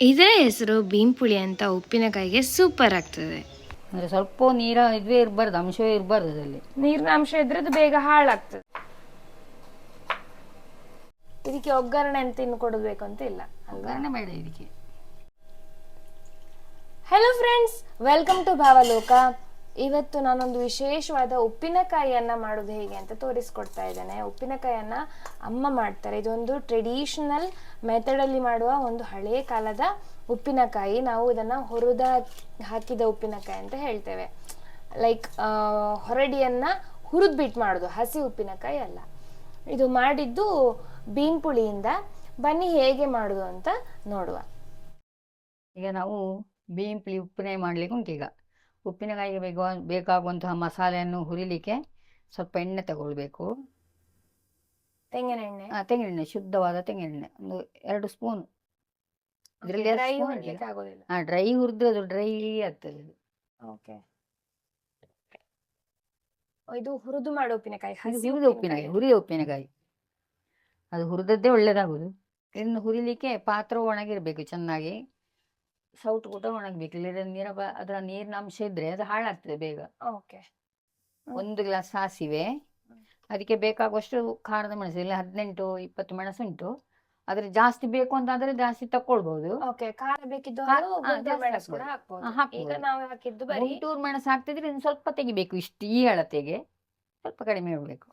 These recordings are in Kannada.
ಇದರ ಹೆಸರು ಬೀಂಪುಳಿ ಅಂತ ಉಪ್ಪಿನಕಾಯಿಗೆ ಸೂಪರ್ ಆಗ್ತದೆ. ಅಂದ್ರೆ ಸ್ವಲ್ಪ ನೀರ ಇದ್ವೇ ಇರಬಾರ್ದು ಅಂಶವೇ ಇರಬಾರ್ದು ಅದರಲ್ಲಿ. ನೀರಿನ ಅಂಶ ಇದ್ರೆ ಅದು ಬೇಗ ಹಾಳಾಗ್ತದೆ. ಇದಕ್ಕೆ ಒಗ್ಗರಣೆ ಅಂತ ಇನ್ನು ಕೊಡಬೇಕು ಅಂತ ಇಲ್ಲ. ಒಗ್ಗರಣೆ ಬೇಡ ಇದಕ್ಕೆ. Hello friends welcome to Bhavaloka ಇವತ್ತು ನಾನೊಂದು ವಿಶೇಷವಾದ ಉಪ್ಪಿನಕಾಯಿಯನ್ನ ಮಾಡೋದು ಹೇಗೆ ಅಂತ ತೋರಿಸ್ಕೊಡ್ತಾ ಇದ್ದೇನೆ. ಉಪ್ಪಿನಕಾಯಿಯನ್ನ ಅಮ್ಮ ಮಾಡ್ತಾರೆ. ಇದೊಂದು ಟ್ರೆಡಿಷನಲ್ ಮೆಥಡಲ್ಲಿ ಮಾಡುವ ಒಂದು ಹಳೆಯ ಕಾಲದ ಉಪ್ಪಿನಕಾಯಿ. ನಾವು ಇದನ್ನ ಹುರಿದ ಹಾಕಿದ ಉಪ್ಪಿನಕಾಯಿ ಅಂತ ಹೇಳ್ತೇವೆ. ಲೈಕ್ ಹೊರಡಿಯನ್ನ ಹುರಿದ್ ಬಿಟ್ಟು ಮಾಡೋದು, ಹಸಿ ಉಪ್ಪಿನಕಾಯಿ ಅಲ್ಲ. ಇದು ಮಾಡಿದ್ದು ಬೀನ್ಪುಳಿಯಿಂದ ಬನ್ನಿ ಹೇಗೆ ಮಾಡೋದು ಅಂತ ನೋಡುವ. ಈಗ ನಾವು ಬೇಂಪುಳಿ ಉಪ್ಪಿನಕಾಯಿ ಮಾಡ್ಲಿಕ್ಕೆ ಉಂಟು ಈಗ. ಉಪ್ಪಿನಕಾಯಿಗೆ ಬೇಕಾ ಬೇಕಾಗುವಂತಹ ಮಸಾಲೆಯನ್ನು ಹುರಿಲಿಕ್ಕೆ ಸ್ವಲ್ಪ ಎಣ್ಣೆ ತಗೊಳ್ಬೇಕು. ತೆಂಗಿನ ಎಣ್ಣೆ ಆ, ತೆಂಗಿನೆಣ್ಣೆ ಶುದ್ಧವಾದ ತೆಂಗಿನೆಣ್ಣೆ. ಒಂದು ಎರಡು ಸ್ಪೂನ್. ಇದರಲ್ಲಿ ಎರಡು Dry ಸ್ಪೂನ್ ಮಾಡ್ಲಿಕ್ಕೆ ಆಗೋದಿಲ್ಲ. ಹಾಂ ಡ್ರೈ ಹುರಿದ್ರೆ ಅದು ಡ್ರೈ ಆಗ್ತದೆ ಅದು. ಓಕೆ ಇದು ಹುರಿದು ಮಾಡೋ ಉಪ್ಪಿನಕಾಯಿ ಇದು ಹಸಿ ಹುರಿದ ಉಪ್ಪಿನಕಾಯಿ. ಹುರಿದ ಉಪ್ಪಿನಕಾಯಿ. ಅದು ಹುರಿದದ್ದೇ ಒಳ್ಳೇದಾಗುದು. ಇದನ್ನು ಹುರಿಲಿಕ್ಕೆ ಪಾತ್ರ ಒಣಗಿರಬೇಕು ಚೆನ್ನಾಗಿ. ಸೌಟು ಕೂಡ ಒಣಗಬೇಕು ಇಲ್ಲದ್ರೆ ನೀರ ಅದರ ನೀರಿನ ಅಂಶ ಇದ್ರೆ ಅದು ಹಾಳಾಗ್ತದೆ ಬೇಗ. ಓಕೆ. ಒಂದು ಗ್ಲಾಸ್ ಸಾಸಿವೆ ಅದಕ್ಕೆ ಬೇಕಾಗುವಷ್ಟು ಖಾರದ ಮೆಣಸು ಇಲ್ಲ ಹದಿನೆಂಟು ಇಪ್ಪತ್ತು ಮೆಣಸು ಉಂಟು. ಆದ್ರೆ ಜಾಸ್ತಿ ಬೇಕು ಅಂತ ಆದ್ರೆ ಜಾಸ್ತಿ ತಕೊಳ್ಬಹುದು ಓಕೆ ಖಾರ ಬೇಕಿದ್ದು ಮೆಣಸು ಕೂಡ ಹಾಕ್ಬೋದು. ಹಾಕ್ಬೋದು. ಹಾ, ಹಾಕ್ಬೋದು. ಈಗ ನಾವು ಹಾಕಿದ್ದು ಬರೀ ಟೂರ್ ಮೆಣಸು ಹಾಕ್ತಿದ್ರೆ ಇನ್ನು ಸ್ವಲ್ಪ ತೆಗಿಬೇಕು ಇಷ್ಟು ಈ ಅಳತೆಗೆ. ಸ್ವಲ್ಪ ಕಡಿಮೆ ಇಡಬೇಕು.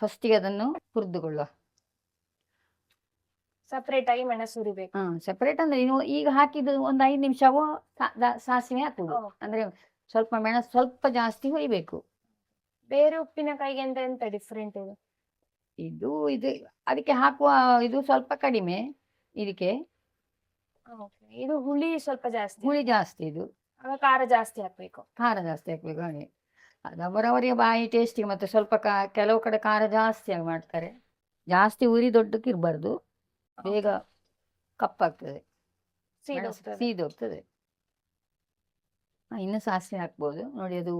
ಫಸ್ಟಿಗೆ ಅದನ್ನು ಹುರಿದುಕೊಳ್ಳುವ. ಸಪರೇಟ್ ಆಗಿ ಮೆಣಸು ಹುರಿಬೇಕು ಹಾ ಸೆಪರೇಟ್ ಅಂದ್ರೆ ನೀವು ಈಗ ಹಾಕಿದ್ದು ಒಂದು ಐದು ನಿಮಿಷ ಸಾಸಿವೆ ಹಾಕುದು. ಅಂದ್ರೆ ಸ್ವಲ್ಪ ಮೆಣಸು ಸ್ವಲ್ಪ ಜಾಸ್ತಿ ಹುರಿಬೇಕು. ಬೇರೆ ಉಪ್ಪಿನಕಾಯಿಗೆ ಅಂತ ಎಂತ ಡಿಫ್ರೆಂಟ್ ಇದು? ಇದು ಇದು ಅದಕ್ಕೆ ಹಾಕುವ ಇದು ಸ್ವಲ್ಪ ಕಡಿಮೆ ಇದಕ್ಕೆ. Okay. ಇದು ಹುಳಿ ಸ್ವಲ್ಪ ಜಾಸ್ತಿ. ಹುಳಿ ಜಾಸ್ತಿ ಇದು. ಆಗ ಖಾರ ಜಾಸ್ತಿ ಹಾಕ್ಬೇಕು. ಖಾರ ಜಾಸ್ತಿ ಹಾಕ್ಬೇಕು ಹಾಗೆ. ಅದು ಅವರವರಿಗೆ ಬಾಯಿ ಟೇಸ್ಟಿಗೆ ಮತ್ತೆ ಸ್ವಲ್ಪ ಕಾ ಕೆಲವು ಕಡೆ ಖಾರ ಜಾಸ್ತಿ ಆಗಿ ಮಾಡ್ತಾರೆ. ಜಾಸ್ತಿ ಉರಿ ದೊಡ್ಡಕ್ಕೆ ಇರಬಾರ್ದು ಬೇಗ ಕಪ್ಪಾಗ್ತದೆ. ಸೀದ್ ಸೀದೋಗ್ತದೆ ಇನ್ನು ಸಾಸಿವೆ ಹಾಕ್ಬೋದು. ನೋಡಿ ಅದು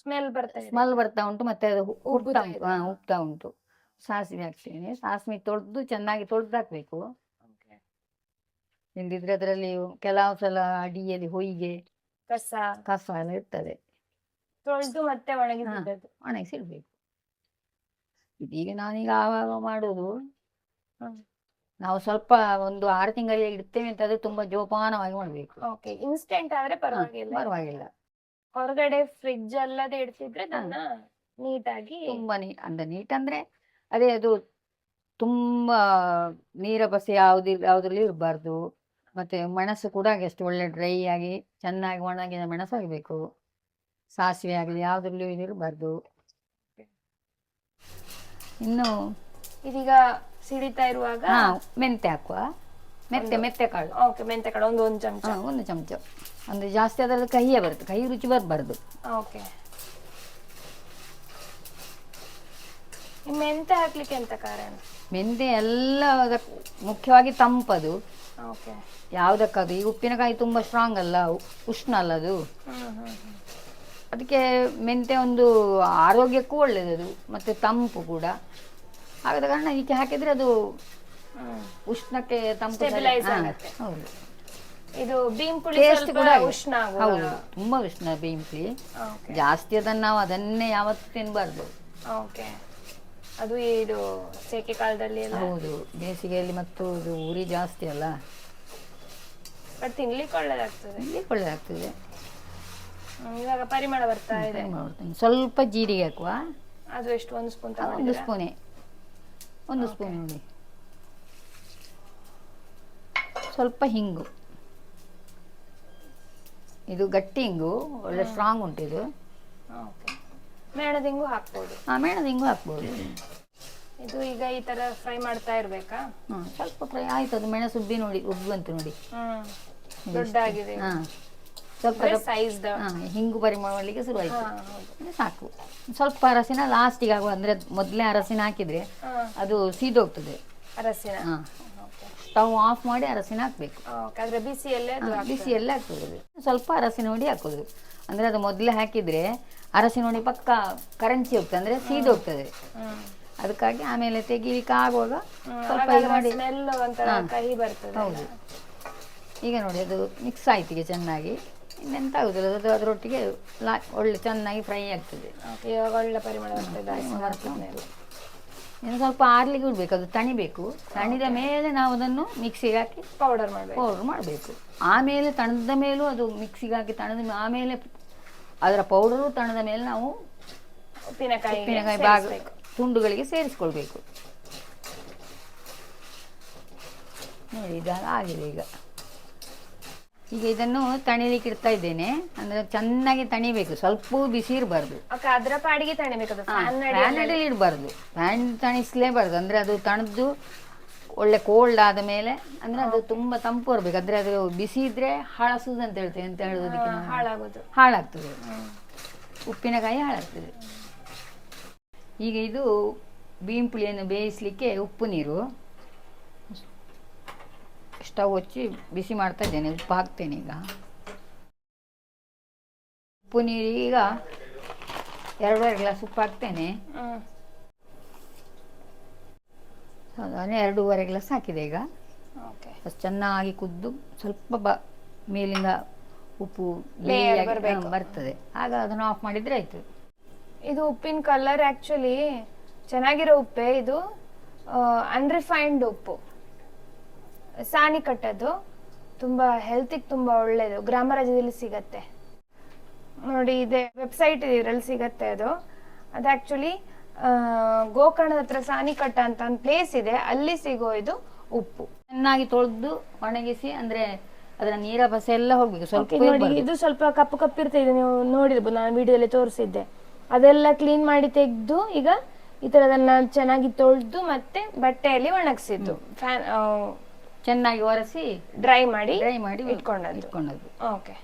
ಸ್ಮೆಲ್ ಬರ್ತಾ ಸ್ಮೆಲ್ ಬರ್ತಾ ಉಂಟು ಮತ್ತೆ ಅದು ಉಪ್ತಾ ಉಂಟು. ಹಾ ಉಪ್ತಾ ಉಂಟು. ಸಾಸಿವೆ ಹಾಕ್ತೇನೆ. ಸಾಸಿವೆ ತೊಳೆದು ಚೆನ್ನಾಗಿ ತೊಳೆದು ಹಾಕ್ಬೇಕು. ಇಲ್ದಿದ್ರೆ ಅದರಲ್ಲಿ ಕೆಲವು ಸಲ ಅಡಿಯಲ್ಲಿ ಹೊಯ್ಗೆ ಕಸ. ಕಸ ಎಲ್ಲ ಇರ್ತದೆ. ತೊಳೆದು ಮತ್ತೆ ಒಣಗಿಸಿ ಒಣಗಿಸಿಡ್ಬೇಕು. ಇದೀಗ ನಾನೀಗ ಆವಾಗ ಮಾಡೋದು. ನಾವು ಸ್ವಲ್ಪ ಒಂದು ಆರು ತಿಂಗಳಿಗೆ ಇಡ್ತೇವೆ ಅಂತ ಅದು ತುಂಬಾ ಜೋಪಾನವಾಗಿ ಮಾಡ್ಬೇಕು. ಓಕೆ ಇನ್ಸ್ಟೆಂಟ್ ಆದ್ರೆ ಪರವಾಗಿಲ್ಲ. ಪರವಾಗಿಲ್ಲ. ಹೊರಗಡೆ ಫ್ರಿಡ್ಜ್ ಅಲ್ಲದೆ ಇಡ್ತಿದ್ರೆ ಅದನ್ನ ನೀಟಾಗಿ ತುಂಬಾ ನೀ ಅಂದ್ರೆ ನೀಟ್ ಅಂದ್ರೆ ಅದೇ ಅದು ತುಂಬಾ ನೀರ ಬಸಿ ಯಾವ್ದು ಯಾವ್ದ್ರಲ್ಲಿ ಇರಬಾರ್ದು. ಮತ್ತೆ ಮೆಣಸು ಕೂಡ ಎಷ್ಟು ಒಳ್ಳೆ ಡ್ರೈ ಆಗಿ ಚೆನ್ನಾಗಿ ಒಣಗಿದ ಮೆಣಸು ಆಗಬೇಕು ಸಾಸಿವೆ ಆಗಲಿ ಯಾವ್ದ್ರಲ್ಲೂ ಇರಬಾರ್ದು ಇನ್ನು ಇದೀಗ ಸಿಡಿತಾ ಇರುವಾಗ ಹಾ ಮೆಂತೆ ಹಾಕುವ. ಮೆತ್ತೆ ಮೆತ್ತೆ ಕಾಳು. ಓಕೆ ಮೆಂತೆ ಕಾಳು ಒಂದು ಒಂದು ಚಮಚ. ಹಾ, ಒಂದು ಚಮಚ. ಅಂದ್ರೆ ಜಾಸ್ತಿ ಅದರಲ್ಲಿ ಕಹಿಯೇ ಬರುತ್ತೆ. ಕಹಿ ರುಚಿ ಬರಬಾರ್ದು. ಓಕೆ ಈ ಮೆಂತೆ ಹಾಕ್ಲಿಕ್ಕೆ ಎಂತ ಕಾರಣ? ಮೆಂತೆ ಎಲ್ಲ ಮುಖ್ಯವಾಗಿ ಮುಖ್ಯವಾಗಿ ತಂಪದು. ಓಕೆ ಯಾವುದಕ್ಕದು ಈ ಉಪ್ಪಿನಕಾಯಿ ತುಂಬಾ ಸ್ಟ್ರಾಂಗ್ ಅಲ್ಲ ಉ- ಉಷ್ಣ ಅಲ್ಲ ಅದು. ಹ್ಮ್ ಹ್ಮ್ ಹ್ಮ್. ಅದಕ್ಕೆ ಮೆಂತೆ ಒಂದು ಆರೋಗ್ಯಕ್ಕೂ ಒಳ್ಳೆಯದು ಮತ್ತೆ ತಂಪು ಕೂಡ. ಹಾಗಾದ ಕಾರಣ ಈಕೆ ಹಾಕಿದ್ರೆ ಅದು ಉಷ್ಣಕ್ಕೆ ತಂಪು ಸರಿ- ಹಾ, ಆಗತ್ತೆ. ಹೌದು. ಇದು ಬೀಮ್ ಪುಳಿ ಟೇಸ್ಟ್ ಸ್ವಲ್ಪ ಕೂಡ ಹಾಗೆ. ಉಷ್ಣ ಆಗುವ ಹೌದು ತುಂಬಾ ಉಷ್ಣ ಬೀಂಪುಳಿ ಓಕೆ ಜಾಸ್ತಿ ಅದನ್ನ ನಾವು ಅದನ್ನೇ ಯಾವತ್ತು ತಿನ್ಬಾರ್ದು. ಓಕೆ ಅದು ಇದು ಸೆಕೆ ಕಾಲದಲ್ಲಿ ಎಲ್ಲ? ಹೌದು ಬೇಸಿಗೆಯಲ್ಲಿ ಮತ್ತು ಇದು ಉರಿ ಜಾಸ್ತಿ ಅಲ್ಲ. ಬಟ್ ತಿನ್ಲಿಕ್ಕೆ ಒಳ್ಳೇದಾಗ್ತದೆ. ಇಲ್ಲಿ ಒಳ್ಳೆದಾಗ್ತದೆ. ಹ್ಮ್, ಇವಾಗ ಪರಿಮಳ ಬರ್ತಾ ಇದೆ. ಸ್ವಲ್ಪ ಜೀರಿಗೆ ಹಾಕುವ. ಅದು ಎಷ್ಟು ಒಂದು ಸ್ಪೂನ್ ಒಂದು ತಗೊಂಡಿದ್ದೀರಾ ಸ್ಪೂನೇ. ಒಂದು ಸ್ಪೂನ್ ನೋಡಿ. ಸ್ವಲ್ಪ ಹಿಂಗು. ಇದು ಗಟ್ಟಿ ಹಿಂಗು ಒಳ್ಳೆ ಸ್ಟ್ರಾಂಗ್ ಉಂಟು ಇದು. ಮೇಣದಿಂಗು ಹಾಕ್ಬೋದು. ಹಾ ಮೇಣದ ಹಿಂಗು ಹಾಕ್ಬೋದು. ಇದು ಈಗ ಈ ತರ ಫ್ರೈ ಮಾಡ್ತಾ ಇರ್ಬೇಕಾ? ಸ್ವಲ್ಪ ಫ್ರೈ ಆಯ್ತು ಅದು ಮೆಣಸು ಉಬ್ಬಿ ನೋಡಿ ಉಬ್ಬಿ ಬಂತು ನೋಡಿ ದೊಡ್ಡಾಗಿದೆ. ಹಾ. ಸ್ವಲ್ಪ ಸೈಜ್ ಹಿಂಗು ಪರಿಮಳ ಮಾಡಲಿಕ್ಕೆ ಶುರು ಆಯ್ತು ಹಾ ಹೌದು ಸಾಕು. ಸ್ವಲ್ಪ ಅರಸಿನ ಲಾಸ್ಟಿಗೆ ಆಗುವ ಅಂದ್ರೆ ಮೊದಲೇ ಅರಸಿನ ಹಾಕಿದ್ರೆ ಅದು ಸೀದೋಗ್ತದೆ ಅರಸಿನ? ಸ್ಟವ್ ಆಫ್ ಮಾಡಿ ಅರಸಿನ ಹಾಕ್ಬೇಕು. ಬಿಸಿ ಬಿಸಿಯಲ್ಲೇ ಹಾಕೋದು ಸ್ವಲ್ಪ ಅರಸಿನ ಹುಡಿ ಹಾಕೋದು. ಅಂದ್ರೆ ಅದು ಮೊದಲೇ ಹಾಕಿದ್ರೆ ಅರಸಿನ ಹುಡಿ ಪಕ್ಕ ಕರೆನ್ಸಿ ಹೋಗ್ತದೆ. ಅಂದ್ರೆ ಸೀದೋಗ್ತದೆ ಹೋಗ್ತದೆ. ಅದಕ್ಕಾಗಿ ಆಮೇಲೆ ತೆಗಿಲಿಕ್ಕೆ ಆಗುವಾಗ ಸ್ವಲ್ಪ ಇದು ಮಾಡಿ ಹೌದು. ಈಗ ನೋಡಿ ಅದು ಮಿಕ್ಸ್ ಆಯ್ತು ಈಗ ಚೆನ್ನಾಗಿ. ಇನ್ನೆಂತ ಆಗುದಿಲ್ಲ ಅದು ಅದರೊಟ್ಟಿಗೆ ಲಾ ಒಳ್ಳೆ ಚೆನ್ನಾಗಿ ಫ್ರೈ ಆಗ್ತದೆ. ಇವಾಗ ಒಳ್ಳೆ ಪರಿಮಳ ಬರ್ತದೆ. ಇನ್ನು ಸ್ವಲ್ಪ ಆರ್ಲಿಕ್ಕೆ ಬಿಡಬೇಕು ಅದು ತಣಿಬೇಕು. ತಣಿದ ಮೇಲೆ ನಾವು ಅದನ್ನು ಮಿಕ್ಸಿಗೆ ಹಾಕಿ ಪೌಡರ್ ಮಾಡಬೇಕು. ಪೌಡರ್ ಮಾಡಬೇಕು. ಆಮೇಲೆ ತಣದ ಮೇಲೂ ಅದು ಮಿಕ್ಸಿಗೆ ಹಾಕಿ ತಣದ ಆಮೇಲೆ ಅದರ ಪೌಡರು ತಣದ ಮೇಲೆ ನಾವು ಉಪ್ಪಿನಕಾಯಿ ಉಪ್ಪಿನಕಾಯಿ ಭಾಗ ತುಂಡುಗಳಿಗೆ ಸೇರಿಸ್ಕೊಳ್ಬೇಕು. ನೋಡಿ ಇದು ಆಗಿದೆ ಈಗ. ಈಗ ಇದನ್ನು ತಣಿಲಿಕ್ಕೆ ಇಡ್ತಾ ಇದ್ದೇನೆ. ಅಂದ್ರೆ ಚೆನ್ನಾಗಿ ತಣಿಬೇಕು. ಸ್ವಲ್ಪ ಬಿಸಿ ಇರಬಾರ್ದು. ಓಕೆ ಅದರ ಪಾಡಿಗೆ ತಣಿಬೇಕದು ಫ್ಯಾನ್ ಅಡಿಯಲ್ಲಿ ಇಡಬಾರ್ದು. ಫ್ಯಾನ್ ತಣಿಸ್ಲೇಬಾರ್ದು. ಅಂದ್ರೆ ಅದು ತಣದ್ದು ಒಳ್ಳೆ ಕೋಲ್ಡ್ ಆದ ಮೇಲೆ ಅಂದ್ರೆ ಅದು ತುಂಬಾ ತಂಪು ಇರಬೇಕು. ಅಂದ್ರೆ ಅದು ಬಿಸಿ ಇದ್ರೆ ಹಾಳಸುದು ಅಂತ ಹೇಳ್ತೇವೆ ಅಂತ ಹೇಳುದು. ಹಾಳಾಗೋದು. ಹಾಳಾಗ್ತದೆ. ಉಪ್ಪಿನಕಾಯಿ ಹಾಳಾಗ್ತದೆ. ಈಗ ಇದು ಬೀಂಪುಳಿಯನ್ನು ಬೇಯಿಸಲಿಕ್ಕೆ ಉಪ್ಪು ನೀರು. ಸ್ಟವ್ ಹಚ್ಚಿ ಬಿಸಿ ಮಾಡ್ತಾ ಇದ್ದೇನೆ ಉಪ್ಪು ಹಾಕ್ತೇನೆ ಈಗ. ಉಪ್ಪು ನೀರು ಈಗ ಎರಡೂವರೆ ಗ್ಲಾಸ್ ಉಪ್ಪು ಹಾಕ್ತೇನೆ. ಸಾಧಾರಣ ಎರಡೂವರೆ ಗ್ಲಾಸ್ ಹಾಕಿದೆ ಈಗ. ಚೆನ್ನಾಗಿ ಕುದ್ದು ಸ್ವಲ್ಪ ಬ ಮೇಲಿಂದ ಉಪ್ಪು ಬರ್ತದೆ. ಆಗ ಅದನ್ನು ಆಫ್ ಮಾಡಿದ್ರೆ ಆಯ್ತು. ಇದು ಉಪ್ಪಿನ ಕಲರ್ ಆಕ್ಚುಲಿ ಚೆನ್ನಾಗಿರೋ ಉಪ್ಪೆ ಇದು ಅನ್ರಿಫೈನ್ಡ್ ಉಪ್ಪು. ಸಾನಿ ಕಟ್ಟೋದು ತುಂಬಾ ಹೆಲ್ತಿಗೆ ತುಂಬಾ ಗ್ರಾಮ ರಾಜ್ಯದಲ್ಲಿ ಸಿಗತ್ತೆ. ನೋಡಿ ಇದೆ ವೆಬ್ಸೈಟ್ ಇದೆ ಇದರಲ್ಲಿ ಸಿಗತ್ತೆ ಅದು. ಅದು ಆ್ಯಕ್ಚುಲಿ ಗೋಕರ್ಣದ ಹತ್ರ ಸಾನಿಕಟ್ಟ ಅಂತ ಒಂದು ಪ್ಲೇಸ್ ಇದೆ. ಅಲ್ಲಿ ಸಿಗೋ ಇದು ಉಪ್ಪು. ಚೆನ್ನಾಗಿ ತೊಳೆದು ಒಣಗಿಸಿ ಅಂದ್ರೆ ಅದರ ನೀರ ಬಸ ಎಲ್ಲ ಹೋಗ್ಬೇಕು. ಸ್ವಲ್ಪ ನೋಡಿ ಇದು ಸ್ವಲ್ಪ ಕಪ್ಪು ಕಪ್ಪಿರ್ತಿದೆ ನೀವು ನೋಡಿರ್ಬೋದು ನಾನು ವಿಡಿಯೋದಲ್ಲಿ ತೋರಿಸಿದ್ದೆ. ಅದೆಲ್ಲ ಕ್ಲೀನ್ ಮಾಡಿ ತೆಗೆದು ಈಗ ಈ ತರ ಅದನ್ನ ಚೆನ್ನಾಗಿ ತೊಳೆದು ಮತ್ತೆ ಬಟ್ಟೆಯಲ್ಲಿ ಒಣಗಿಸಿದ್ದು. ಫ್ಯಾನ್ ಚೆನ್ನಾಗಿ ಒರೆಸಿ ಡ್ರೈ ಮಾಡಿ ಡ್ರೈ ಮಾಡಿ ಇಟ್ಕೊಂಡದ್ದು. ಇಟ್ಕೊಂಡದ್ದು. ಓಕೆ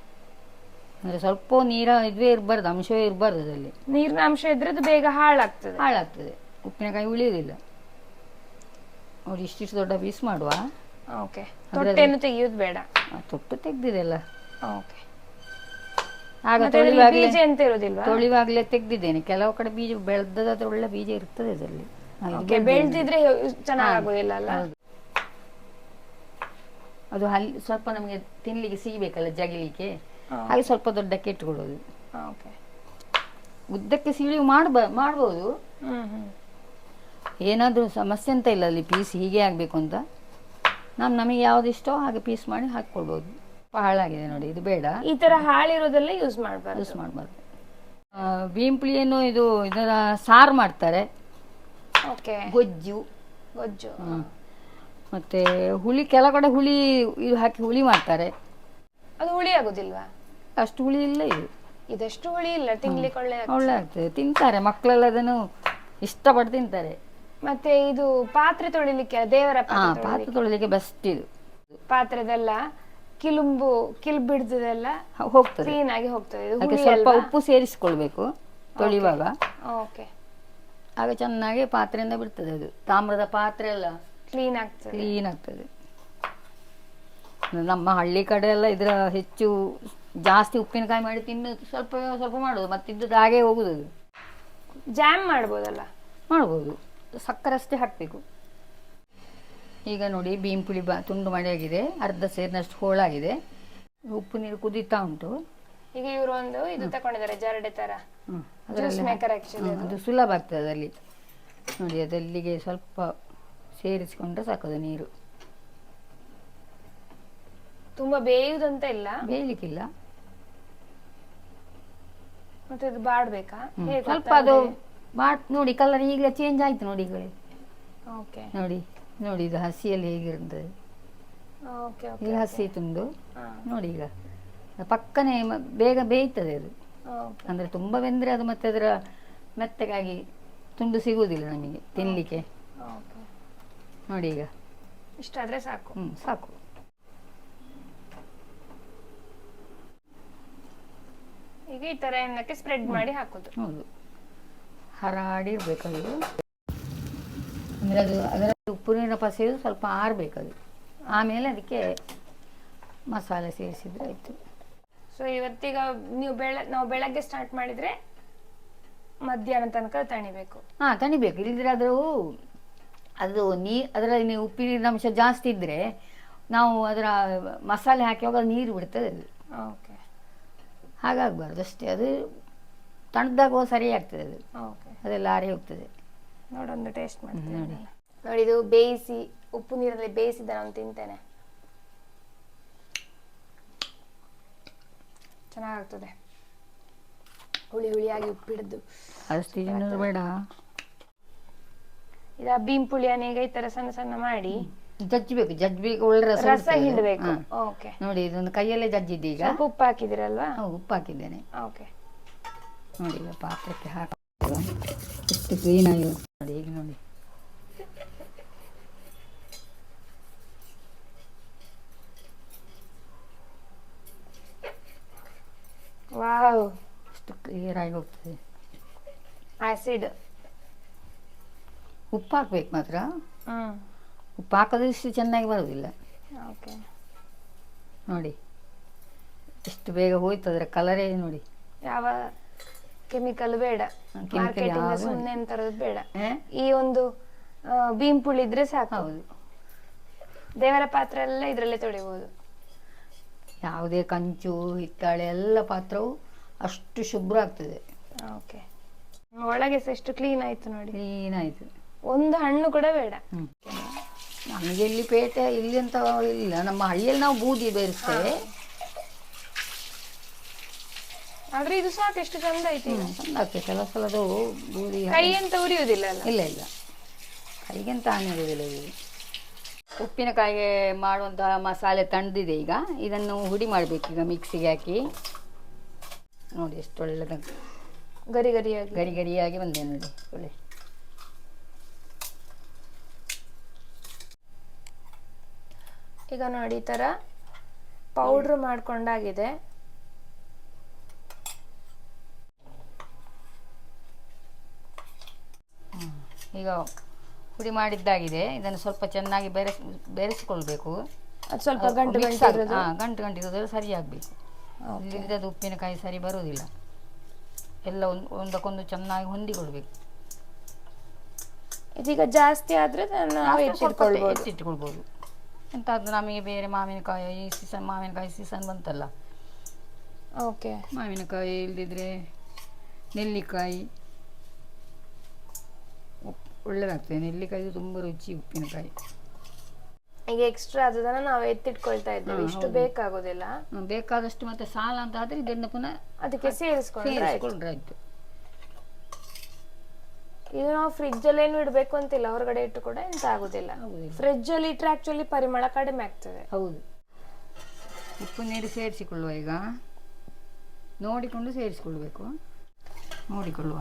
ಅಂದ್ರೆ ಸ್ವಲ್ಪ ನೀರ ಇದುವೇ ಇರಬಾರ್ದು ಅಂಶವೇ ಇರಬಾರ್ದು ಅದರಲ್ಲಿ. ನೀರಿನ ಅಂಶ ಇದ್ರೆ ಅದು ಬೇಗ ಹಾಳಾಗ್ತದೆ. ಹಾಳಾಗ್ತದೆ. ಉಪ್ಪಿನಕಾಯಿ ಉಳಿಯುವುದಿಲ್ಲ. ನೋಡಿ ಇಷ್ಟಿಷ್ಟು ದೊಡ್ಡ ಪೀಸ್ ಮಾಡುವ. ಓಕೆ ತೊಟ್ಟೆಯನ್ನು ತೆಗಿಯೋದು ಬೇಡ. ತೊಟ್ಟು ತೆಗ್ದಿದೆಲ್ಲ ಓಕೆ ಆಗ ಬೀಜ ಎಂತ ಇರುದಿಲ್ವಾ ತೊಳಿವಾಗ್ಲೇ ತೆಗ್ದಿದ್ದೇನೆ. ಕೆಲವು ಕಡೆ ಬೀಜ ಬೆಳೆದದಾದ್ರೆ ಒಳ್ಳೆ ಬೀಜ ಇರ್ತದೆ ಅದರಲ್ಲಿ. ಬೆಳೆದಿದ್ರೆ ಚೆನ್ನಾಗುದಿಲ್ಲ ಅಲ್ಲ. ಅದು ಅಲ್ಲಿ ಸ್ವಲ್ಪ ನಮಗೆ ತಿನ್ಲಿಕ್ಕೆ ಸಿಗಬೇಕಲ್ಲ ಜಗಿಲಿಕ್ಕೆ. ಹಾಗೆ ಸ್ವಲ್ಪ ದೊಡ್ಡಕ್ಕೆ ಇಟ್ಕೊಳ್ಳೋದು. ಓಕೆ ಉದ್ದಕ್ಕೆ ಸಿಳಿವು ಮಾಡ್ಬ ಮಾಡ್ಬೋದು. ಏನಾದರೂ ಸಮಸ್ಯೆ ಅಂತ ಇಲ್ಲ ಅಲ್ಲಿ ಪೀಸ್ ಹೀಗೆ ಆಗಬೇಕು ಅಂತ. ನಾವು ನಮಗೆ ಯಾವ್ದು ಇಷ್ಟೋ ಹಾಗೆ ಪೀಸ್ ಮಾಡಿ ಹಾಕ್ಕೊಳ್ಬೋದು. ಹಾಳಾಗಿದೆ ನೋಡಿ ಇದು ಬೇಡ. ಈ ತರ ಹಾಳಿರೋದೆಲ್ಲ ಯೂಸ್ ಮಾಡಬಾರ್ದು. ಯೂಸ್ ಮಾಡಬಾರ್ದು. ಬೀಂಪುಳಿಯನ್ನು ಇದು ಇದರ ಸಾರು ಮಾಡ್ತಾರೆ. ಓಕೆ ಗೊಜ್ಜು. ಗೊಜ್ಜು. ಮತ್ತೆ ಹುಳಿ ಕೆಲ ಕಡೆ ಹುಳಿ ಇದು ಹಾಕಿ ಹುಳಿ ಮಾಡ್ತಾರೆ. ಅದು ಹುಳಿ ಆಗುದಿಲ್ವಾ? ಅಷ್ಟು ಹುಳಿ ಇಲ್ಲ ಇದು. ಇದಷ್ಟು ಹುಳಿ ಇಲ್ಲ ತಿನ್ಲಿಕ್ಕೆ ಒಳ್ಳೆ ಒಳ್ಳೆ ಆಗ್ತದೆ. ತಿಂತಾರೆ ಮಕ್ಕಳೆಲ್ಲ ಅದನ್ನು ಇಷ್ಟಪಟ್ಟು ತಿಂತಾರೆ. ಮತ್ತೆ ಇದು ಪಾತ್ರೆ ತೊಳಿಲಿಕ್ಕೆ ದೇವರ ಪಾತ್ರೆ ಪಾತ್ರೆ ತೊಳಿಲಿಕ್ಕೆ. ಬೆಸ್ಟ್ ಇದು. ಪಾತ್ರೆದೆಲ್ಲ ಕಿಲುಂಬು ಕಿಲ್ಬಿಡ್ದದೆಲ್ಲ ಹ- ಹೋಗ್ತದೆ. ಕ್ಲೀನ್ ಆಗಿ ಹೋಗ್ತದೆ. ಇದು ಅದಕ್ಕೆ ಹುಳಿ ಸ್ವಲ್ಪ ಅಲ್ವಾ? ಉಪ್ಪು ಸೇರಿಸಿಕೊಳ್ಬೇಕು ತೊಳಿವಾಗ ಓಕೆ. ಆಗ ಚೆನ್ನಾಗಿ ಪಾತ್ರೆಯಿಂದ ಬಿಡ್ತದೆ ಅದು. ತಾಮ್ರದ ಪಾತ್ರೆ ಎಲ್ಲ ಕ್ಲೀನ್ ಆಗ್ತದೆ. ಕ್ಲೀನ್ ಆಗ್ತದೆ. ನಮ್ಮ ಹಳ್ಳಿ ಕಡೆ ಎಲ್ಲ ಇದರ ಹೆಚ್ಚು ಜಾಸ್ತಿ ಉಪ್ಪಿನಕಾಯಿ ಮಾಡಿ ತಿನ್ನು ಸ್ವಲ್ಪ ಸ್ವಲ್ಪ ಮಾಡೋದು ಮತ್ತಿದ್ದದ್ದು ಹಾಗೆ ಹೋಗುದು. ಅದು ಜಾಮ್ ಮಾಡ್ಬೋದಲ್ಲ? ಮಾಡ್ಬೋದು. ಸಕ್ಕರೆ ಅಷ್ಟೇ ಹಾಕ್ಬೇಕು. ಈಗ ನೋಡಿ ಬೀಂಪುಳಿ ಬಾ ತುಂಡು ಮಾಡಿ ಆಗಿದೆ ಅರ್ಧ ಸೇರಿನಷ್ಟು ಹೋಳಾಗಿದೆ. ಉಪ್ಪು ನೀರು ಕುದೀತಾ ಉಂಟು. ಈಗ ಇವರು ಒಂದು ಇದು ತಕೊಂಡಿದ್ದಾರೆ ಜರಡೆ ತರ. ಹ್ಮ್. ಜ್ಯೂಸ್ ಅದರಲ್ಲಿ ಮೇಕರ್ ಆಕ್ಚುಲಿ ಹ್ಮ್, ಅದು ಸುಲಭ ಆಗ್ತದೆ ಅದರಲ್ಲಿ. ನೋಡಿ ಅದಲ್ಲಿಗೆ ಸ್ವಲ್ಪ ಸೇರಿಸಿಕೊಂಡ್ರೆ ಸಾಕದು ನೀರು. ತುಂಬಾ ಬೇಯುದಂತ ಇಲ್ಲ? ಬೇಯಲಿಕ್ಕಿಲ್ಲ. ಮತ್ತೆ ಅದು ಬಾಡ್ಬೇಕಾ? ಹೇಗೆ ಸ್ವಲ್ಪ ಅದು ಬಾಟ್ ನೋಡಿ ಕಲರ್ ಈಗ ಚೇಂಜ್ ಆಯ್ತು ನೋಡಿ ಈಗ ಓಕೆ. ನೋಡಿ ನೋಡಿ ಇದು ಹಸಿಯಲ್ಲಿ ಹೇಗಿರ್ತದೆ ಓಕೆ ಈಗ ಹಸಿ ತುಂಡು. ನೋಡಿ ಈಗ. ಪಕ್ಕನೆ ಬೇಗ ಬೇಯ್ತದೆ ಅದು. ಅಂದ್ರೆ ತುಂಬಾ ಬೆಂದ್ರೆ ಅದು ಮತ್ತೆ ಅದರ ಮೆತ್ತಗಾಗಿ ತುಂಡು ಸಿಗುವುದಿಲ್ಲ ನಮಗೆ ತಿನ್ನಲಿಕ್ಕೆ ಓಕೆ. ನೋಡಿ ಈಗ. ಇಷ್ಟಾದರೆ ಸಾಕು. ಹ್ಞೂ ಸಾಕು. ಈಗ ಈ ಥರ ಎಣ್ಣಕ್ಕೆ ಸ್ಪ್ರೆಡ್ ಮಾಡಿ ಹಾಕೋದು. ಹೌದು. ಹರಾಡಿ ಇರಬೇಕದು. ಅಂದರೆ ಅದು ಅದರ ಉಪ್ಪುನೀರಿನ ಪಸೆಯು ಸ್ವಲ್ಪ ಆರಬೇಕದು. ಆಮೇಲೆ ಅದಕ್ಕೆ ಮಸಾಲೆ ಸೇರಿಸಿದ್ರೆ ಆಯಿತು. ಸೊ ಇವತ್ತೀಗ ನೀವು ಬೆಳ ನಾವು ಬೆಳಗ್ಗೆ ಸ್ಟಾರ್ಟ್ ಮಾಡಿದ್ರೆ ಮಧ್ಯಾಹ್ನ ತನಕ ತಣಿಬೇಕು. ಹಾಂ ತಣಿಬೇಕು. ಇಲ್ಲದ್ರೆ ಅದು ಅದು ನೀ ಅದರಲ್ಲಿ ನೀವು ಉಪ್ಪಿನ ಅಂಶ ಜಾಸ್ತಿ ಇದ್ರೆ ನಾವು ಅದರ ಮಸಾಲೆ ಹಾಕಿವಾಗ ನೀರು ಬಿಡ್ತದೆ ಅದು ಓಕೆ. ಹಾಗಾಗಬಾರ್ದು ಅಷ್ಟೇ. ಅದು ತಣ್ಣದಾಗ ಸರಿ ಆಗ್ತದೆ ಅದು ಅದೆಲ್ಲ ಆರಿ ಹೋಗ್ತದೆ. ನೋಡೊಂದು ಟೇಸ್ಟ್ ಮಾಡ್ತೀನಿ. ನೋಡಿ. ನೋಡಿ ಇದು ಬೇಯಿಸಿ ಉಪ್ಪು ನೀರಲ್ಲಿ ಬೇಯಿಸಿದ ನಾನು ತಿಂತೇನೆ. ಚೆನ್ನಾಗಾಗ್ತದೆ. ಹುಳಿ ಹುಳಿಯಾಗಿ ಉಪ್ಪಿಡ್ದು. ಅಷ್ಟು ಬೇಡ. ಇದು ಭೀಮ್ ಪುಳಿ ಈಗ ಈ ತರ ಸಣ್ಣ ಸಣ್ಣ ಮಾಡಿ ಜಜ್ಜಬೇಕು ಜಜ್ಬೇಕು ಒಳ್ಳೆ ರಸ ರಸ. ಹಿಂಡಬೇಕು ಹಾ. ಓಕೆ ನೋಡಿ ಇದೊಂದು ಕೈಯಲ್ಲೇ ಜಜ್ಜಿದ್ದೆ ಈಗ. ಸ್ವಲ್ಪ ಉಪ್ಪು ಹಾಕಿದಿರಲ್ವಾ ಹಾ, ಉಪ್ಪು ಹಾಕಿದ್ದೇನೆ. ಓಕೆ ನೋಡಿ ಈಗ ಪಾತ್ರಕ್ಕೆ ಹಾಕಿ ಎಷ್ಟು ಕ್ಲೀನಾಗಿ ನೋಡಿ ಈಗ ನೋಡಿ. ವಾವ್ ಎಷ್ಟು ಕ್ಲಿಯರ್ ಆಗಿ ಹೋಗ್ತದೆ. ಆಸಿಡ್ ಉಪ್ಪು ಹಾಕ್ಬೇಕು ಮಾತ್ರ. ಉಪ್ಪು ಹಾಕಿದ್ರೆ ಇಷ್ಟು ಚೆನ್ನಾಗಿ ಬರೋದಿಲ್ಲ. ಓಕೆ. ನೋಡಿ ಎಷ್ಟು ಬೇಗ ಹೋಯ್ತು ಅದರ ಕಲರೇ ನೋಡಿ. ಯಾವ ಕೆಮಿಕಲ್ ಬೇಡ. chemical ಸುಮ್ಮನೆ ತರೋದು ಬೇಡ. ಏ? ಈ ಒಂದು ಬೀಮ್ ಪುಳಿ ಇದ್ರೆ ಸಾಕು. ಹೌದು. ದೇವರ ಪಾತ್ರ ಎಲ್ಲ ಇದ್ರಲ್ಲೇ ತೊಳಿಬಹುದು ಯಾವುದೇ ಕಂಚು ಹಿತ್ತಾಳೆ ಎಲ್ಲ ಪಾತ್ರವು ಅಷ್ಟು ಶುಭ್ರ ಆಗ್ತದೆ. ಓಕೆ. ಒಳಗೆ ಸಹ ಎಷ್ಟು ಕ್ಲೀನ್ ಆಯ್ತು ನೋಡಿ. ಕ್ಲೀನ್ ಆಯ್ತು. ಒಂದು ಹಣ್ಣು ಕೂಡ ಬೇಡ. ನಮ್ಗೆ ಇಲ್ಲಿ ಪೇಟೆ ಇಲ್ಲಿ ಅಂತ ಇಲ್ಲ. ನಮ್ಮ ಹಳ್ಳಿಯಲ್ಲಿ ನಾವು ಬೂದಿ ಬೇರಿಸ್ತೇವೆ ಆದ್ರೆ ಇದು ಸಾಕು ಎಷ್ಟು ಚಂದ ಐತಿ ಚಂದ ಆಗ್ತದೆ. ಕೆಲವು ಸಲದು ಬೂದಿ ಕೈ ಅಂತ ಉರಿಯುವುದಿಲ್ಲ ಅಲ್ಲ? ಇಲ್ಲ ಇಲ್ಲ. ಕೈಗೆಂತ ಹಾನಿ ಇರುವುದಿಲ್ಲ ಇಲ್ಲಿ. ಉಪ್ಪಿನಕಾಯಿಗೆ ಮಾಡುವಂತಹ ಮಸಾಲೆ ತಣ್ಣದಿದೆ ಈಗ. ಇದನ್ನು ಹುಡಿ ಮಾಡಬೇಕು ಈಗ ಮಿಕ್ಸಿಗೆ ಹಾಕಿ. ನೋಡಿ ಎಷ್ಟು ಒಳ್ಳೆದ. ಗರಿ ಗರಿಯಾಗಿ. ಗರಿ ಗರಿಯಾಗಿ ಬಂದೆ ನೋಡಿ ಒಳ್ಳೆ. ಈಗ ನೋಡಿ ಈ ಥರ ಪೌಡ್ರ್ ಮಾಡ್ಕೊಂಡಾಗಿದೆ. ಈಗ ಪುಡಿ ಮಾಡಿದ್ದಾಗಿದೆ. ಇದನ್ನು ಸ್ವಲ್ಪ ಚೆನ್ನಾಗಿ ಬೆರೆಸ್ ಬೆರೆಸಿಕೊಳ್ಬೇಕು. ಅದು ಸ್ವಲ್ಪ ಗಂಟು ಗಂಟು ಹಾ, ಗಂಟು ಗಂಟು ಇರೋದ್ರಲ್ಲಿ ಸರಿ ಆಗಬೇಕು ಅದು ಉಪ್ಪಿನಕಾಯಿ ಸರಿ ಬರೋದಿಲ್ಲ ಎಲ್ಲ ಒಂದು ಒಂದಕ್ಕೊಂದು ಚೆನ್ನಾಗಿ ಹೊಂದಿಕೊಳ್ಬೇಕು. ಇದೀಗ ಜಾಸ್ತಿ ಆದ್ರೆ ನಾನು ಎತ್ತಿಟ್ಕೊಳ್ಬೋದು. ಎತ್ತಿಟ್ಕೊಳ್ಬೋದು ಎಂತ ಅದು ನಮಗೆ ಬೇರೆ ಮಾವಿನಕಾಯಿ ಈ ಸೀಸನ್ ಮಾವಿನಕಾಯಿ ಸೀಸನ್ ಬಂತಲ್ಲ. ಓಕೆ ಮಾವಿನಕಾಯಿ ಇಲ್ದಿದ್ರೆ ನೆಲ್ಲಿಕಾಯಿ ಒಳ್ಳೇದಾಗ್ತದೆ. ನೆಲ್ಲಿಕಾಯಿ ತುಂಬ ರುಚಿ ಉಪ್ಪಿನಕಾಯಿ. ಈಗ ಎಕ್ಸ್ಟ್ರಾ ಅದನ್ನ ನಾವು ಎತ್ತಿಟ್ಕೊಳ್ತಾ ಇದ್ದೇವೆ. ಇಷ್ಟು ಬೇಕಾಗೋದಿಲ್ಲ. ಬೇಕಾಗುದಿಲ್ಲ ಬೇಕಾದಷ್ಟು ಮತ್ತೆ ಸಾಲ ಅಂತ ಆದ್ರೆ ಇದನ್ನ ಪುನಃ ಅದಕ್ಕೆ ಸೇರಿಸ್ಕೊಂಡ್ರೆ ಆಯ್ತು. ಇದು ನಾವು ಫ್ರಿಜ್ ಅಲ್ಲಿ ಏನು ಇಡ್ಬೇಕು ಅಂತಿಲ್ಲ ಹೊರಗಡೆ ಇಟ್ಟು ಕೂಡ ಎಂತ ಆಗುದಿಲ್ಲ. ಆಗುದಿಲ್ಲ. ಫ್ರಿಜ್ ಅಲ್ಲಿ ಇಟ್ರೆ ಆಕ್ಚುಲಿ ಪರಿಮಳ ಕಡಿಮೆ ಆಗ್ತದೆ. ಹೌದು. ಉಪ್ಪು ನೀರು ಸೇರಿಸಿಕೊಳ್ಳುವ ಈಗ. ನೋಡಿಕೊಂಡು ಸೇರಿಸಿಕೊಳ್ಬೇಕು. ನೋಡಿಕೊಳ್ಳುವ.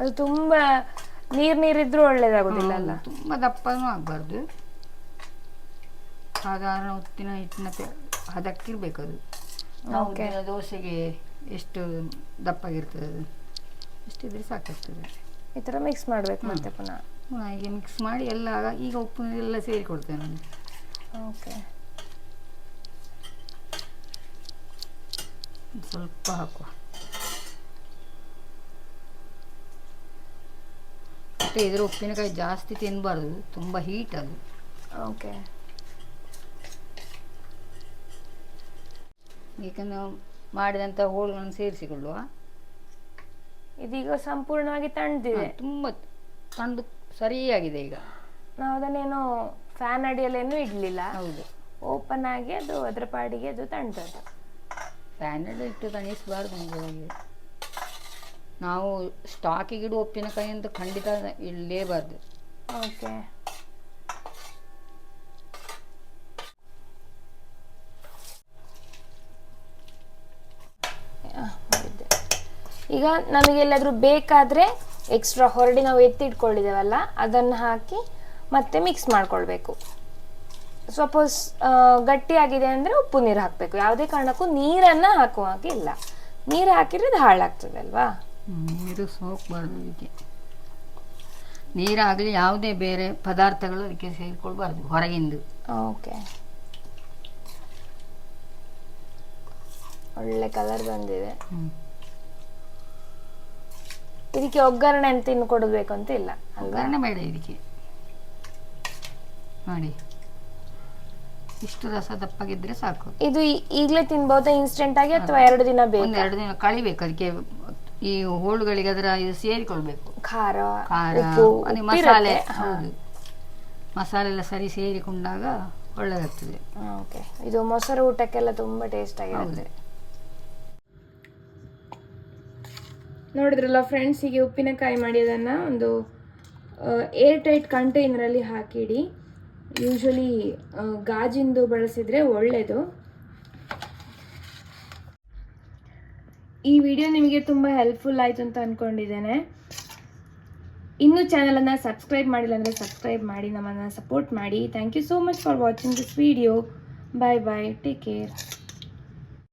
ಅದು ತುಂಬಾ ನೀರ್ ನೀರಿದ್ರು ಒಳ್ಳೇದಾಗುದಿಲ್ಲ ಅಲ್ಲ? ಹೌದು, ತುಂಬ ದಪ್ಪನೂ ಆಗಬಾರ್ದು. ಸಾಧಾರಣ ಉತ್ತಿನ ಹಿಟ್ಟಿನ ಹದಕ್ಕಿರ್ಬೇಕು ಅದು. ನಾವು Okay. ದಿನ ದೋಸೆಗೆ ಎಷ್ಟು ದಪ್ಪಾಗಿರ್ತದೆ ಅದು? ಎಷ್ಟಿದ್ರೆ ಸಾಕಾಗ್ತದೆ. ಈ ಥರ ಮಿಕ್ಸ್ ಮಾಡಬೇಕು ಮತ್ತೆ ಪುನಃ. ಹೀಗೆ ಮಿಕ್ಸ್ ಮಾಡಿ ಎಲ್ಲ ಈಗ ಉಪ್ಪು ಎಲ್ಲ ಸೇರಿಕೊಡ್ತೇನೆ ನಾನು. ಓಕೆ. ಸ್ವಲ್ಪ ಹಾಕುವ. ಮತ್ತೆ ಇದ್ರ ಉಪ್ಪಿನಕಾಯಿ ಜಾಸ್ತಿ ತಿನ್ನಬಾರ್ದು ತುಂಬ ಹೀಟ್ ಅದು. ಓಕೆ. ಈಗ ನಾವು ಮಾಡಿದಂಥ ಹೋಳುಗಳನ್ನು ಸೇರಿಸಿಕೊಳ್ಳುವ. ಇದೀಗ ಸಂಪೂರ್ಣವಾಗಿ ತಣ್ಣದಿದೆ ತುಂಬ ತಂದು ಸರಿಯಾಗಿದೆ ಈಗ. ನಾವು ಅದನ್ನೇನು ಫ್ಯಾನ್ ಅಡಿಯಲ್ಲೇನು ಇಡ್ಲಿಲ್ಲ. ಹೌದು. ಓಪನ್ ಆಗಿ ಅದು ಅದರ ಪಾಡಿಗೆ ಅದು ತಣ್ಣದು ಫ್ಯಾನ್ ಅಡಿ ಇಟ್ಟು ತಣಿಸಬಾರ್ದು ನಿಜವಾಗಿ ನಾವು ಸ್ಟಾಕಿಗೆ ಒಪ್ಪಿನ ಉಪ್ಪಿನಕಾಯಿ ಅಂತ ಖಂಡಿತ ಇಡಲೇಬಾರ್ದು. ಓಕೆ ಈಗ ನಮಗೆ ಬೇಕಾದರೆ ಬೇಕಾದ್ರೆ ಎಕ್ಸ್ಟ್ರಾ ಹೊರಡಿ ನಾವು ಎತ್ತಿಟ್ಕೊಂಡಿದ್ದೇವಲ್ಲ ಅದನ್ನು ಹಾಕಿ ಮತ್ತೆ ಮಿಕ್ಸ್ ಮಾಡ್ಕೊಳ್ಬೇಕು. ಸಪೋಸ್ ಗಟ್ಟಿಯಾಗಿದೆ ಅಂದರೆ ಉಪ್ಪು ನೀರು ಹಾಕಬೇಕು. ಯಾವುದೇ ಕಾರಣಕ್ಕೂ ನೀರನ್ನು ಹಾಕುವ ಹಾಗೆ ಇಲ್ಲ. ನೀರು ಹಾಕಿದರೆ ಅದು ಹಾಳಾಗ್ತದೆ ಅಲ್ವಾ? ನೀರು ಸೋಕಬಾರ್ದು ಅದಕ್ಕೆ ನೀರಾಗಲಿ ಯಾವುದೇ ಬೇರೆ ಪದಾರ್ಥಗಳು ಅದಕ್ಕೆ ಸೇರಿಕೊಳ್ಬಾರ್ದು ಹೊರಗಿಂದು. ಓಕೆ ಒಳ್ಳೆ ಕಲರ್ ಬಂದಿದೆ. ಹ್ಮ್. ಇದಕ್ಕೆ ಒಗ್ಗರಣೆ ಅಂತ ಇನ್ನು ಕೊಡಬೇಕು ಅಂತ ಇಲ್ಲ. ಒಗ್ಗರಣೆ ಬೇಡ ಇದಕ್ಕೆ. ನೋಡಿ. ಇಷ್ಟು ರಸ ದಪ್ಪಗಿದ್ರೆ ಸಾಕು. ಇದು ಈಗಲೇ ತಿನ್ಬಹುದಾ ಇನ್ಸ್ಟೆಂಟ್ ಆಗಿ ಅಥವಾ ಎರಡು ದಿನ ಬೇಕು? ಎರಡು ದಿನ ಕಳಿಬೇಕು ಅದಕ್ಕೆ ಈ ಹೋಳುಗಳಿಗೆ ಅದರ ಇದು ಸೇರಿಕೊಳ್ಬೇಕು. ಖಾರ ಖಾರ ಅದೇ ಮಸಾಲೆ. ಹೌದು. ಮಸಾಲೆ ಎಲ್ಲ ಸರಿ ಸೇರಿಕೊಂಡಾಗ ಒಳ್ಳೆದಾಗ್ತದೆ. ಓಕೆ ಇದು ಮೊಸರು ಊಟಕ್ಕೆಲ್ಲ ತುಂಬಾ ಟೇಸ್ಟ್ ಆಗಿರುತ್ತೆ. ನೋಡಿದ್ರಲ್ಲ ಫ್ರೆಂಡ್ಸ್ ಹೀಗೆ ಉಪ್ಪಿನಕಾಯಿ ಮಾಡಿ ಅದನ್ನು ಒಂದು ಏರ್ ಟೈಟ್ ಕಂಟೈನರಲ್ಲಿ ಹಾಕಿಡಿ. ಯೂಶ್ವಲಿ ಗಾಜಿಂದು ಬಳಸಿದರೆ ಒಳ್ಳೆಯದು ಈ ವಿಡಿಯೋ ನಿಮಗೆ ತುಂಬ ಹೆಲ್ಪ್ಫುಲ್ ಆಯಿತು ಅಂತ ಅಂದ್ಕೊಂಡಿದ್ದೇನೆ ಇನ್ನೂ ಚಾನಲನ್ನು ಸಬ್ಸ್ಕ್ರೈಬ್ ಮಾಡಿಲ್ಲ ಅಂದರೆ ಸಬ್ಸ್ಕ್ರೈಬ್ ಮಾಡಿ, ನಮ್ಮನ್ನು ಸಪೋರ್ಟ್ ಮಾಡಿ. Thank you so much for watching this video bye bye take care